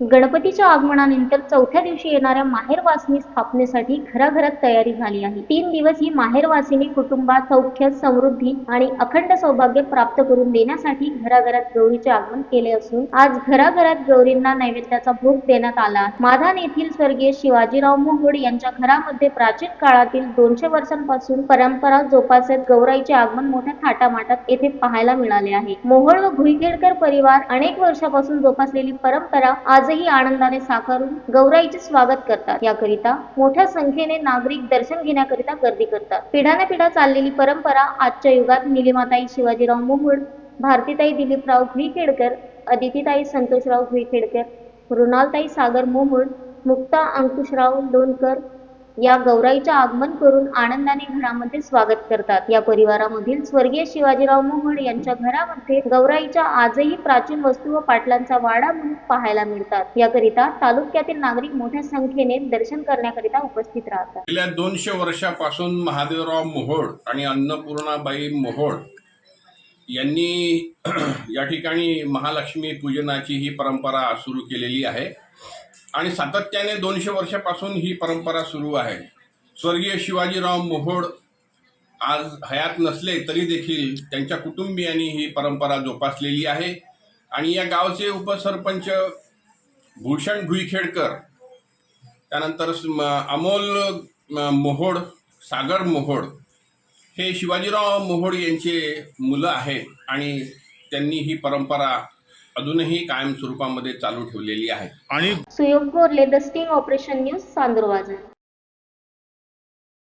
गणपतीच्या आगमनानंतर चौथ्या दिवशी येणाऱ्या माहेरवासिनी स्थापनेसाठी घराघरात तयारी झाली आहे. तीन दिवस ही माहेरवासिनी कुटुंबात सौख्य समृद्धी आणि अखंड सौभाग्य प्राप्त करून देण्यासाठी घराघरात गौरीचे आगमन केले असून आज घराघरात गौरींना नैवेद्याचा भोग देण्यात आला माधान येथील स्वर्गीय शिवाजीराव मोहोड यांच्या घरामध्ये प्राचीन काळातील दोनशे वर्षांपासून परंपरा जोपासत गौराईचे आगमन मोठ्या थाटामाटात येथे पाहायला मिळाले आहे. मोहोळ व भुईखेडकर परिवार अनेक वर्षापासून जोपासलेली परंपरा आज आजही आनंदाने साकारून गौराईचे स्वागत करतात. याकरिता मोठ्या संख्येने नागरिक दर्शन घेण्याकरिता गर्दी करतात. पिढ्यानपिढ्या चाललेली परंपरा आजच्या युगात निलिमाताई शिवाजीराव मोहोड भारतीताई दिलीपराव घुईखेडकर अदितीताई संतोषराव घुईखेडकर मृणालताई सागर मोहोळ मुक्ता अंकुशराव लोणकर या गौराईचे आगमन करून आनंदाने घरामध्ये स्वागत करतात. या परिवारामधील स्वर्गीय शिवाजीराव मोहड यांच्या घरामध्ये गौराईच्या आजही प्राचीन वस्तू व पाटलांचा वाडा म्हणून पाहायला मिळतात. याकरिता तालुक्यातील नागरिक मोठ्या संख्येने दर्शन करण्याकरिता उपस्थित राहतात. गेल्या दोनशे वर्षापासून महादेवराव मोहोळ आणि अन्नपूर्णाबाई मोहोळ यांनी या ठिकाणी महालक्ष्मी पूजनाची ही परंपरा सुरू केलेली आहे. आणि सातत्याने दोनशे वर्षापासून ही परंपरा सुरू आहे. स्वर्गीय शिवाजीराव मोहोड आज हयात नसले तरी देखील त्यांच्या कुटुंबियांनी ही परंपरा जोपासलेली आहे. आणि या गावचे उपसरपंच भूषण भुईखेडकर त्यानंतर अमोल मोहोड सागर मोहोड हे शिवाजीराव मोहोड यांचे मुलं आहेत आणि त्यांनी ही परंपरा अजूनही कायम स्वरूपामध्ये चालू ठेवलेली आहे. आणि Suyog Gorle the sting operation news Chandur